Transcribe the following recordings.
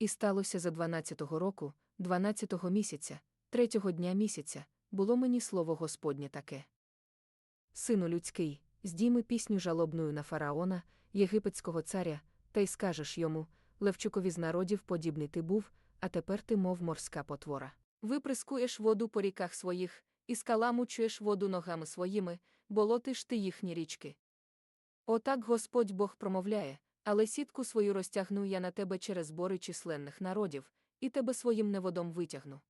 І сталося за дванадцятого року, дванадцятого місяця, третього дня місяця, було мені слово Господнє таке. Сину людський, здійми пісню жалобною на фараона, єгипетського царя, та й скажеш йому Левчукові з народів подібний ти був, а тепер ти, мов морська потвора. Виприскуєш воду по ріках своїх, і скаламучуєш воду ногами своїми, болотиш ти їхні річки. Отак Господь Бог промовляє, але сітку свою розтягну я на тебе через збори численних народів, і тебе своїм неводом витягну.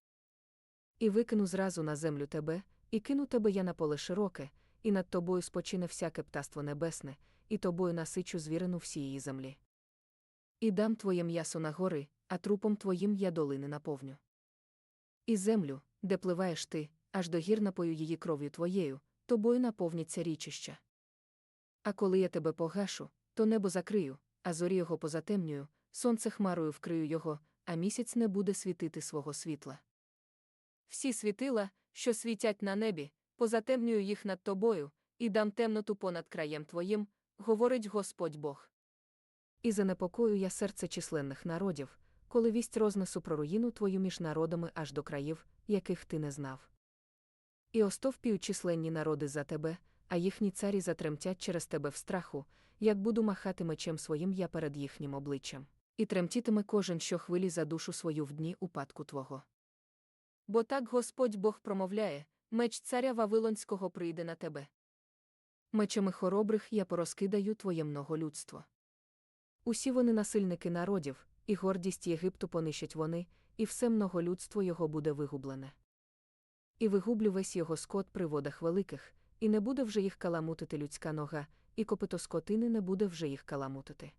І викину зразу на землю тебе, і кину тебе я на поле широке, і над тобою спочине всяке птаство небесне, і тобою насичу звірину всієї землі. І дам твоє м'ясо на гори, а трупом твоїм я долини наповню. І землю, де пливаєш ти, аж до гір напою її кров'ю твоєю, тобою наповняться річища. А коли я тебе погашу, то небо закрию, а зорі його позатемнюю, сонце хмарою вкрию його, а місяць не буде світити свого світла. Всі світила, що світять на небі, позатемнюю їх над тобою, і дам темноту понад краєм твоїм, говорить Господь Бог. І занепокою я серце численних народів, коли вість рознесу про руїну твою між народами аж до країв, яких ти не знав. І остовпіють численні народи за тебе, а їхні царі затремтять через тебе в страху, як буду махати мечем своїм я перед їхнім обличчям. І тремтітиме кожен щохвилі за душу свою в дні упадку твого. Бо так Господь Бог промовляє меч царя Вавилонського прийде на тебе. Мечами хоробрих я порозкидаю твоє многолюдство. Усі вони насильники народів, і гордість Єгипту понищать вони, і все многолюдство його буде вигублене. І вигублю весь його скот при водах великих, і не буде вже їх каламутити людська нога, і копито скотини не буде вже їх каламутити.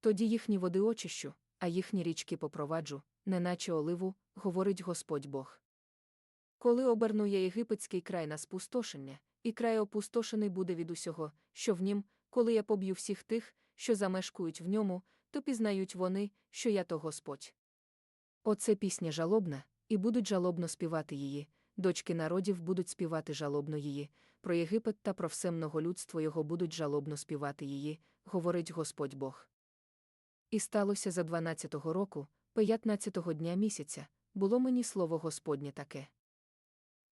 Тоді їхні води очищу, а їхні річки попроваджу, неначе оливу, говорить Господь Бог. Коли оберну я єгипетський край на спустошення, і край опустошений буде від усього, що в нім, коли я поб'ю всіх тих, що замешкують в ньому, то пізнають вони, що я то Господь. Оце пісня жалобна, і будуть жалобно співати її, дочки народів будуть співати жалобно її, про Єгипет та про все многолюдство його будуть жалобно співати її, говорить Господь Бог. І сталося за дванадцятого року, п'ятнадцятого дня місяця, було мені слово Господнє таке.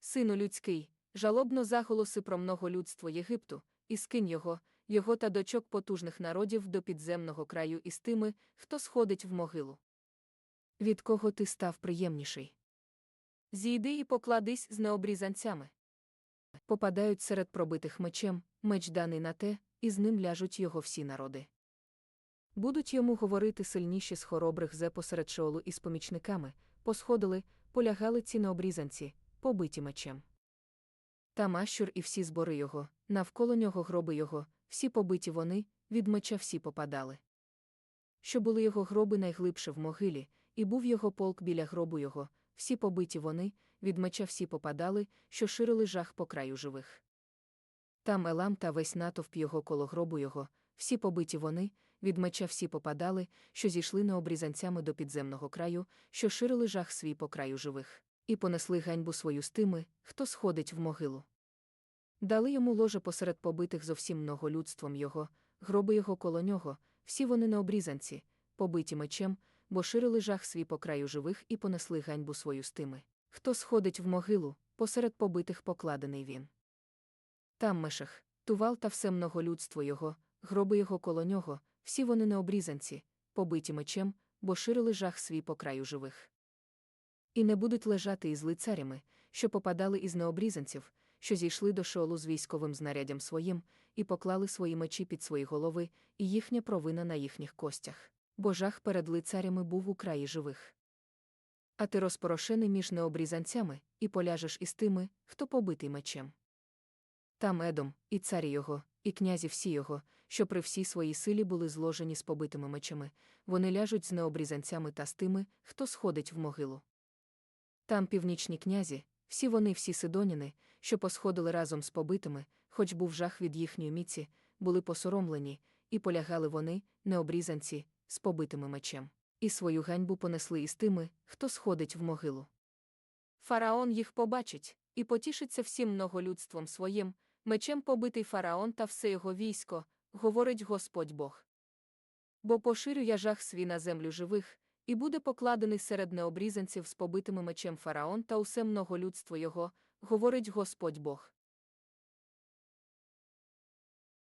Сину людський, жалобно заголоси про многолюдство Єгипту, і скинь його, його та дочок потужних народів до підземного краю із тими, хто сходить в могилу. Від кого ти став приємніший? Зійди і покладись з необрізанцями. Попадають серед пробитих мечем, меч даний на те, і з ним ляжуть його всі народи. Будуть йому говорити сильніші з хоробрих зе посеред шоолу із помічниками, посходили, полягали ці необрізанці, побиті мечем. Там Ащур і всі збори його, навколо нього гроби його, всі побиті вони, від меча всі попадали. Що були його гроби найглибше в могилі, і був його полк біля гробу його, всі побиті вони, від меча всі попадали, що ширили жах по краю живих. Там Елам та весь натовп його коло гробу його, всі побиті вони, від меча всі попадали, що зійшли необрізанцями до підземного краю, що ширили жах свій по краю живих, і понесли ганьбу свою з тими, хто сходить в могилу. Дали йому ложе посеред побитих зовсім многолюдством його, гроби його коло нього, всі вони необрізанці, побиті мечем, бо ширили жах свій по краю живих і понесли ганьбу свою з тими. Хто сходить в могилу, посеред побитих покладений він. Там мешах, тувал та все многолюдство його, гроби його коло нього, всі вони необрізанці, побиті мечем, бо ширили жах свій по краю живих. І не будуть лежати із лицарями, що попадали із необрізанців, що зійшли до шолу з військовим знаряддям своїм, і поклали свої мечі під свої голови, і їхня провина на їхніх костях. Бо жах перед лицарями був у краї живих. А ти розпорошений між необрізанцями, і поляжеш із тими, хто побитий мечем. Там Едом, і царі його, і князі всі його, що при всій своїй силі були зложені з побитими мечами, вони ляжуть з необрізанцями та з тими, хто сходить в могилу. Там північні князі, всі вони, всі сидоніни, що посходили разом з побитими, хоч був жах від їхньої міці, були посоромлені, і полягали вони, необрізанці, з побитими мечем, і свою ганьбу понесли із тими, хто сходить в могилу. Фараон їх побачить, і потішиться всім многолюдством своїм, мечем побитий фараон та все його військо, говорить Господь Бог. Бо поширю я жах свій на землю живих, І буде покладений серед необрізанців з побитими мечем фараон та усе многолюдство його, говорить Господь Бог.